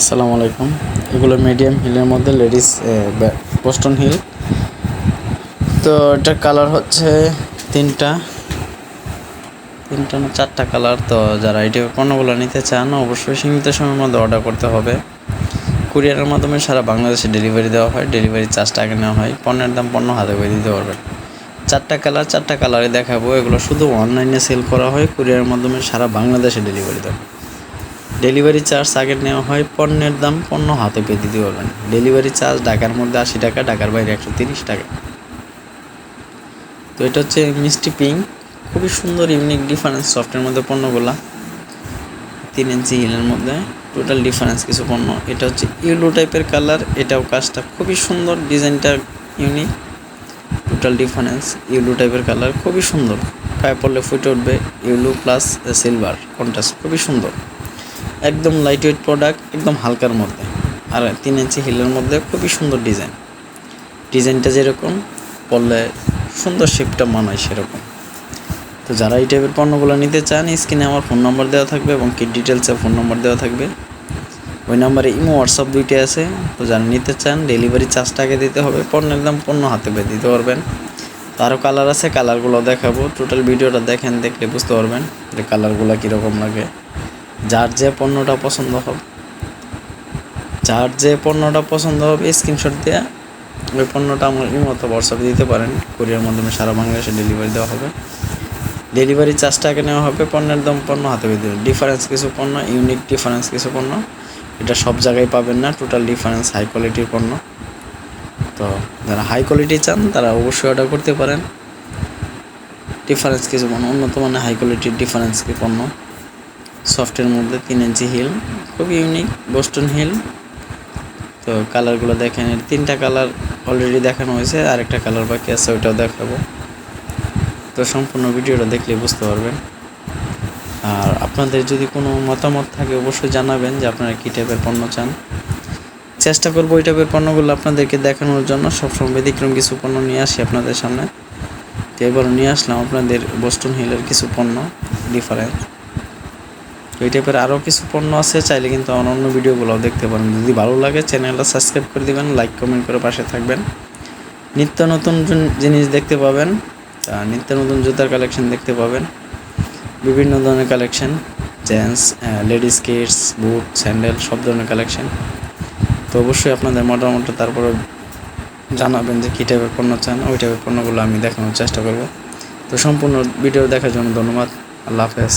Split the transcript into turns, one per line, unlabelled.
আসসালামু আলাইকুম। এগুলো মিডিয়াম হিলের মধ্যে লেডিস বোস্টন হিল তো এটার কালার হচ্ছে তিনটা। তিনটা না, চারটা কালার তো যারা টাইপের পণ্যগুলো নিতে চান, অবশ্যই সীমিত সময়ের মধ্যে অর্ডার করতে হবে। কুরিয়ারের মাধ্যমে সারা বাংলাদেশে ডেলিভারি দেওয়া হয় ডেলিভারি চার্জ টাকা নেওয়া হয়। পণ্যের দাম পণ্য হাতে করে দিতে পারবেন। চারটা কালার চারটা কালারে দেখাবো। এগুলো শুধু অনলাইনে সেল করা হয়, কুরিয়ারের মাধ্যমে সারা বাংলাদেশে ডেলিভারি দেওয়া ডেলিভারি চার্জ আগে নেওয়া হয় পণ্যের দাম পণ্য হাতে পেয়ে দিতে পারবেন। ডেলিভারি চার্জ ঢাকার মধ্যে আশি টাকা, ঢাকার বাইরে একশো তিরিশ টাকা। তো এটা হচ্ছে মিষ্টি পিঙ্ক খুবই সুন্দর ইউনিক ডিফারেন্স সফটের মধ্যে পণ্যগুলা। তিন ইঞ্চি হিলের মধ্যে টোটাল ডিফারেন্স কিছু পণ্য। এটা হচ্ছে ইউলো টাইপের কালার এটাও কাজটা খুবই সুন্দর ডিজাইনটা ইউনিক টোটাল ডিফারেন্স ইউলো টাইপের কালার খুবই সুন্দর। পায়ে পড়লে ফুটে উঠবে ইউলো প্লাস সিলভার কন্ট্রাস্ট খুবই সুন্দর। একদম লাইট ওয়েট প্রোডাক্ট একদম হালকার মধ্যে। আর তিন ইঞ্চি হিলের মধ্যে খুবই সুন্দর ডিজাইন ডিজাইনটা যেরকম পড়লে সুন্দর শেপটা মানায় সেরকম। তো যারা এই টাইপের পণ্যগুলো নিতে চান, স্ক্রিনে আমার ফোন নম্বর দেওয়া থাকবে এবং কি ডিটেলসে ফোন নম্বর দেওয়া থাকবে। ওই নাম্বারে ইমো হোয়াটসঅ্যাপ দুইটা আছে। তো যারা নিতে চান ডেলিভারি চার্জটা আগে দিতে হবে। পণ্যের দাম পণ্য হাতে পেয়ে দিতে পারবেন। তো আরও কালার আছে কালারগুলো দেখাবো। টোটাল ভিডিওটা দেখেন, দেখলে বুঝতে পারবেন যে কালারগুলো কীরকম লাগে। যার যে পণ্যটা পছন্দ হবে যার যে পণ্যটা পছন্দ হবে স্ক্রিনশট দিয়ে ওই পণ্যটা আমার মতো হোয়াটসঅ্যাপে দিতে পারেন। কুরিয়ার মাধ্যমে সারা বাংলাদেশে ডেলিভারি দেওয়া হবে। ডেলিভারি চার্জটা আগে নেওয়া হবে পণ্যের দাম, পণ্য হাতে দেবেন ডিফারেন্স কিছু পণ্য ইউনিক ডিফারেন্স কিছু পণ্য। এটা সব জায়গায় পাবেন না টোটাল ডিফারেন্স হাই কোয়ালিটির পণ্য। তো যারা হাই কোয়ালিটি চান, তারা অবশ্যই অর্ডার করতে পারেন। ডিফারেন্স কিছু পণ্য, উন্নত মানের হাই কোয়ালিটির ডিফারেন্স কি পণ্য। সফটের মধ্যে তিন ইঞ্চি হিল, খুব ইউনিক বোস্টন হিল তো কালারগুলো দেখেন তিনটা কালার অলরেডি দেখানো হয়েছে আরেকটা কালার বাকি আছে, ওইটাও দেখাবো। তো সম্পূর্ণ ভিডিওটা দেখলে বুঝতে পারবেন। আর আপনাদের যদি কোনো মতামত থাকে, অবশ্যই জানাবেন যে আপনারা কী টাইপের পণ্য চান। চেষ্টা করব ওই টাইপের পণ্যগুলো আপনাদেরকে দেখানোর জন্য। সবসময় ব্যতিক্রম কিছু পণ্য নিয়ে আসি আপনাদের সামনে। তো এবার নিয়ে আসলাম আপনাদের বোস্টন হিলের কিছু পণ্য ডিফারেন্ট তো এই টাইপের আরও কিছু পণ্য আছে, চাইলে কিন্তু অন্য ভিডিওগুলোও দেখতে পারেন। যদি ভালো লাগে, চ্যানেলটা সাবস্ক্রাইব করে দিবেন লাইক কমেন্ট করে পাশে থাকবেন। নিত্য নতুন জিনিস দেখতে পাবেন নিত্য নতুন জুতার কালেকশন দেখতে পাবেন। বিভিন্ন ধরনের collection gents ladies kids boot sandal সব ধরনের কালেকশন তো অবশ্যই আপনাদের মোটামুটি তারপরে জানাবেন যে কী টাইপের পণ্য চান, ওই টাইপের পণ্যগুলো আমি দেখানোর চেষ্টা করব। তো সম্পূর্ণ ভিডিও দেখার জন্য ধন্যবাদ। আল্লাহ হাফেজ।